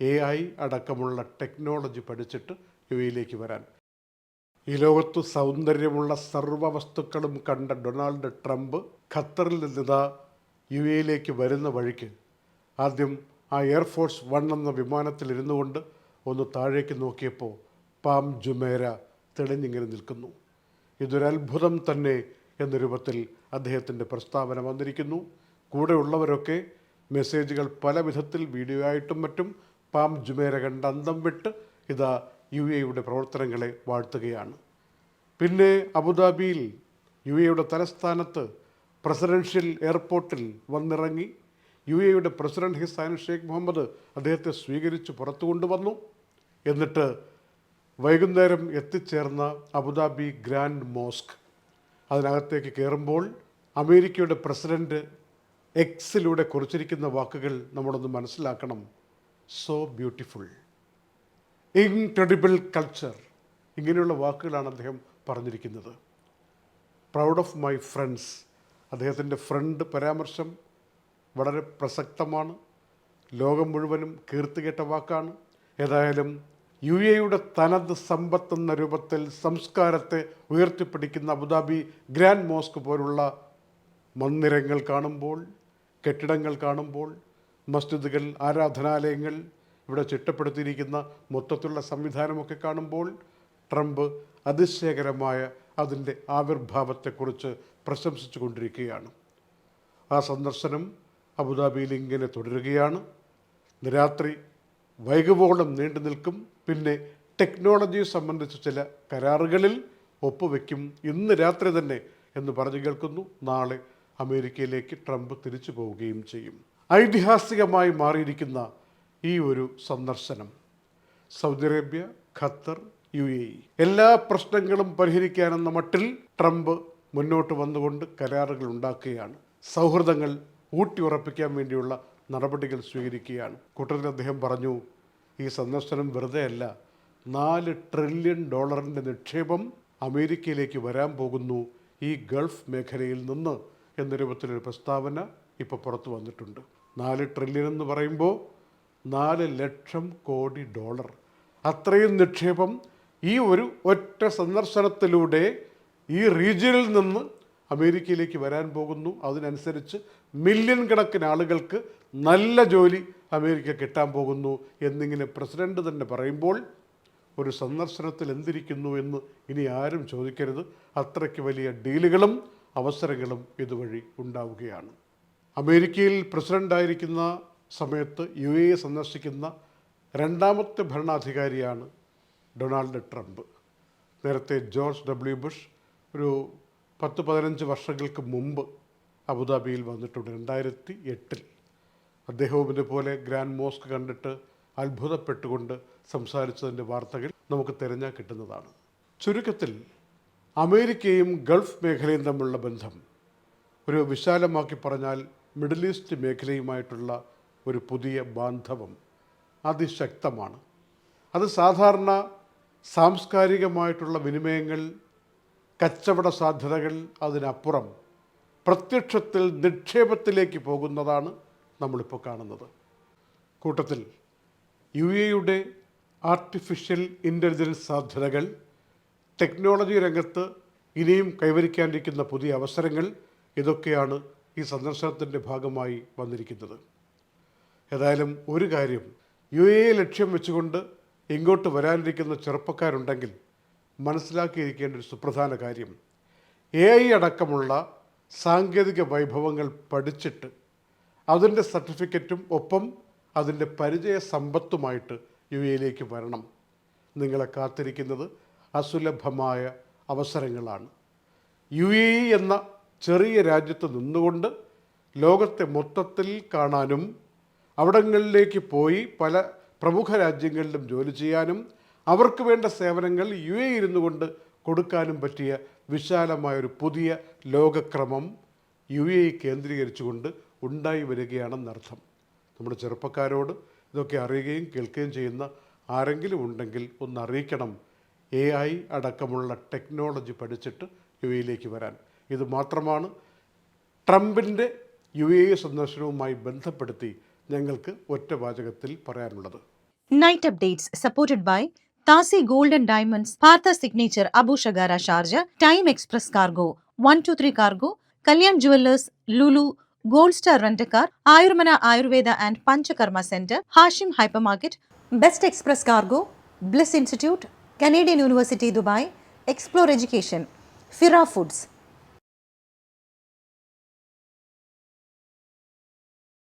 A I അടക്കമുള്ള technology പഠിച്ചിട്ട് ഇവയിലേക്ക് വരാൻ. ഈ ലോകത്ത് സൗന്ദര്യമുള്ള സർവ വസ്തുക്കളും കണ്ട ഡൊണാൾഡ് ട്രംപ് ഖത്തറിൽ നിന്നിതാ യു എയിലേക്ക് വരുന്ന വഴിക്ക്. ആദ്യം ആ എയർഫോഴ്സ് വൺ എന്ന വിമാനത്തിൽ ഇരുന്നു കൊണ്ട് ഒന്ന് താഴേക്ക് നോക്കിയപ്പോൾ പാം ജുമേര തെളിഞ്ഞിങ്ങനെ നിൽക്കുന്നു. ഇതൊരത്ഭുതം തന്നെ എന്ന രൂപത്തിൽ അദ്ദേഹത്തിന്റെ പ്രസ്താവന വന്നിരിക്കുന്നു. കൂടെയുള്ളവരൊക്കെ മെസ്സേജുകൾ പല വിധത്തിൽ വീഡിയോ ആയിട്ടും മറ്റും പാം ജുമേര കണ്ട് അന്തം വിട്ട് ഇതാ യു എയുടെ പ്രവർത്തനങ്ങളെ വാഴ്ത്തുകയാണ്. പിന്നെ അബുദാബിയിൽ യു എയുടെ തലസ്ഥാനത്ത് പ്രസിഡൻഷ്യൽ എയർപോർട്ടിൽ വന്നിറങ്ങി യു എയുടെ പ്രസിഡന്റ് ഹിസാൻ ഷെയ്ഖ് മുഹമ്മദ് അദ്ദേഹത്തെ സ്വീകരിച്ച് പുറത്തു കൊണ്ടുവന്നു. എന്നിട്ട് വൈകുന്നേരം എത്തിച്ചേർന്ന അബുദാബി ഗ്രാൻഡ് മോസ്ക്. അതിനകത്തേക്ക് കയറുമ്പോൾ അമേരിക്കയുടെ പ്രസിഡന്റ് എക്സിലൂടെ കുറിച്ചിരിക്കുന്ന വാക്കുകൾ നമ്മളൊന്ന് മനസ്സിലാക്കണം. സോ ബ്യൂട്ടിഫുൾ ഇൻക്രെഡിബിൾ കൾച്ചർ ഇങ്ങനെയുള്ള വാക്കുകളാണ് അദ്ദേഹം പറഞ്ഞിരിക്കുന്നത്. പ്രൗഡ് ഓഫ് മൈ ഫ്രണ്ട്സ് അദ്ദേഹത്തിന്റെ ഫ്രണ്ട് പരാമർശം വളരെ പ്രസക്തമാണ്. ലോകം മുഴുവനും കീർത്തുകേട്ട വാക്കാണ്. ഏതായാലും യു എയുടെ തനത് സമ്പത്ത് എന്ന രൂപത്തിൽ സംസ്കാരത്തെ ഉയർത്തിപ്പിടിക്കുന്ന അബുദാബി ഗ്രാൻഡ് മോസ്ക് പോലുള്ള മന്ദിരങ്ങൾ കാണുമ്പോൾ കെട്ടിടങ്ങൾ കാണുമ്പോൾ മസ്ജിദുകൾ ആരാധനാലയങ്ങൾ ഇവിടെ ചിട്ടപ്പെടുത്തിയിരിക്കുന്ന മൊത്തത്തിലുള്ള സംവിധാനമൊക്കെ കാണുമ്പോൾ ട്രംപ് അതിശയകരമായ അതിന്റെ ആവിർഭാവത്തെക്കുറിച്ച് പ്രശംസിച്ചു കൊണ്ടിരിക്കുകയാണ് ആ സന്ദർശനം അബുദാബിയിൽ ഇങ്ങനെ തുടരുകയാണ്. രാത്രി വൈകുവോളം നീണ്ടു നിൽക്കും. പിന്നെ ടെക്നോളജി സംബന്ധിച്ച ചില കരാറുകളിൽ ഒപ്പുവെക്കും. ഇന്ന് രാത്രി തന്നെ എന്ന് പറഞ്ഞു കേൾക്കുന്നു. നാളെ അമേരിക്കയിലേക്ക് ട്രംപ് തിരിച്ചു പോവുകയും ചെയ്യും. ഐതിഹാസികമായി മാറിയിരിക്കുന്ന ഈ ഒരു സന്ദർശനം. Saudi Arabia Qatar U A E. എല്ലാ പ്രശ്നങ്ങളും പരിഹരിക്കാനെന്ന മട്ടിൽ ട്രംപ് മുന്നോട്ട് വന്നുകൊണ്ട് കരാറുകൾ ഉണ്ടാക്കുകയാണ്. സൗഹൃദങ്ങൾ ഊട്ടിയുറപ്പിക്കാൻ വേണ്ടിയുള്ള നടപടികൾ സ്വീകരിക്കുകയാണ്. കൂട്ടത്തിൽ അദ്ദേഹം പറഞ്ഞു ഈ സന്ദർശനം വെറുതെ അല്ല നാല് ട്രില്യൺ ഡോളറിന്റെ നിക്ഷേപം അമേരിക്കയിലേക്ക് വരാൻ പോകുന്നു ഈ ഗൾഫ് മേഖലയിൽ നിന്ന് എന്ന രൂപത്തിലൊരു പ്രസ്താവന ഇപ്പോൾ പുറത്തു വന്നിട്ടുണ്ട്. നാല് ട്രില്യൺ എന്ന് പറയുമ്പോൾ നാല് ലക്ഷം കോടി ഡോളർ. അത്രയും നിക്ഷേപം ഈ ഒരു ഒറ്റ സന്ദർശനത്തിലൂടെ ഈ റീജിയനിൽ നിന്ന് അമേരിക്കയിലേക്ക് വരാൻ പോകുന്നു. അതിനനുസരിച്ച് മില്യൺ കണക്കിന് ആളുകൾക്ക് നല്ല ജോലി അമേരിക്ക കിട്ടാൻ പോകുന്നു എന്നിങ്ങനെ പ്രസിഡന്റ് തന്നെ പറയുമ്പോൾ ഒരു സന്ദർശനത്തിൽ എന്തിരിക്കുന്നു എന്ന് ഇനി ആരും ചോദിക്കരുത്. അത്രയ്ക്ക് വലിയ ഡീലുകളും അവസരങ്ങളും ഇതുവഴി ഉണ്ടാവുകയാണ്. അമേരിക്കയിൽ പ്രസിഡന്റായിരിക്കുന്ന സമയത്ത് യു എ സന്ദർശിക്കുന്ന രണ്ടാമത്തെ ഭരണാധികാരിയാണ് ഡൊണാൾഡ് ട്രംപ്. നേരത്തെ ജോർജ് ഡബ്ല്യു ബുഷ് ഒരു പത്ത് പതിനഞ്ച് വർഷങ്ങൾക്ക് മുമ്പ് അബുദാബിയിൽ വന്നിട്ടുണ്ട് രണ്ടായിരത്തി എട്ടിൽ. അദ്ദേഹവും ഇതുപോലെ ഗ്രാൻഡ് മോസ്ക് കണ്ടിട്ട് അത്ഭുതപ്പെട്ടുകൊണ്ട് സംസാരിച്ചതിന്റെ വാർത്തകൾ നമുക്ക് തിരഞ്ഞാൽ കിട്ടുന്നതാണ്. ചുരുക്കത്തിൽ അമേരിക്കയും ഗൾഫ് മേഖലയും തമ്മിലുള്ള ബന്ധം ഒരു വിശാലമാക്കി പറഞ്ഞാൽ മിഡിൽ ഈസ്റ്റ് മേഖലയുമായിട്ടുള്ള ഒരു പുതിയ ബാന്ധവം അതിശക്തമാണ്. അത് സാധാരണ സാംസ്കാരികമായിട്ടുള്ള വിനിമയങ്ങൾ കച്ചവട സാധ്യതകൾ അതിനപ്പുറം പ്രത്യക്ഷത്തിൽ നിക്ഷേപത്തിലേക്ക് പോകുന്നതാണ് നമ്മളിപ്പോൾ കാണുന്നത്. കൂട്ടത്തിൽ യു എയുടെ ആർട്ടിഫിഷ്യൽ ഇന്റലിജൻസ് സാധ്യതകൾ ടെക്നോളജി രംഗത്ത് ഇനിയും കൈവരിക്കാനിരിക്കുന്ന പുതിയ അവസരങ്ങൾ ഇതൊക്കെയാണ് ഈ സന്ദർശനത്തിന്റെ ഭാഗമായി വന്നിരിക്കുന്നത്. ഏതായാലും ഒരു കാര്യം യു എ ലക്ഷ്യം വെച്ചുകൊണ്ട് ഇങ്ങോട്ട് വരാനിരിക്കുന്ന ചെറുപ്പക്കാരുണ്ടെങ്കിൽ മനസ്സിലാക്കിയിരിക്കേണ്ട ഒരു സുപ്രധാന കാര്യം എ ഐ അടക്കമുള്ള സാങ്കേതിക വൈഭവങ്ങൾ പഠിച്ചിട്ട് അതിന്റെ സർട്ടിഫിക്കറ്റും ഒപ്പം അതിന്റെ പരിചയ സമ്പത്തുമായിട്ട് യു എയിലേക്ക് വരണം. നിങ്ങളെ കാത്തിരിക്കുന്നത് അസുലഭമായ അവസരങ്ങളാണ്. യു എ എന്ന ചെറിയ രാജ്യത്ത് നിന്നുകൊണ്ട് ലോകത്തെ മൊത്തത്തിൽ കാണാനും അവിടങ്ങളിലേക്ക് പോയി പല പ്രമുഖ രാജ്യങ്ങളിലും ജോലി ചെയ്യാനും അവർക്ക് വേണ്ട സേവനങ്ങൾ യു എ ഇരുന്നു കൊണ്ട് കൊടുക്കാനും പറ്റിയ വിശാലമായൊരു പുതിയ ലോകക്രമം യു എ കേന്ദ്രീകരിച്ചുകൊണ്ട് ഉണ്ടായി വരികയാണെന്നർത്ഥം നമ്മുടെ ചെറുപ്പക്കാരോട് ഇതൊക്കെ അറിയുകയും കേൾക്കുകയും ചെയ്യുന്ന ആരെങ്കിലും ഉണ്ടെങ്കിൽ ഒന്ന് അറിയിക്കണം. എ ഐ അടക്കമുള്ള ടെക്നോളജി പഠിച്ചിട്ട് യു എയിലേക്ക് വരാൻ. ഇത് മാത്രമാണ് ട്രംപിന്റെ യു എ സന്ദർശനവുമായി ബന്ധപ്പെടുത്തി ഞങ്ങൾക്ക് ഒറ്റ വാചകത്തിൽ പറയാനുള്ളത്. Night updates supported by Thasi golden diamonds Partha signature Abu Shagara Sharjah time express cargo one two three cargo Kalyan jewellers Lulu gold star rent a car Ayurmana Ayurveda and Panchakarma centre Hashim hypermarket best express cargo bliss institute Canadian university Dubai explore education ഫിറ foods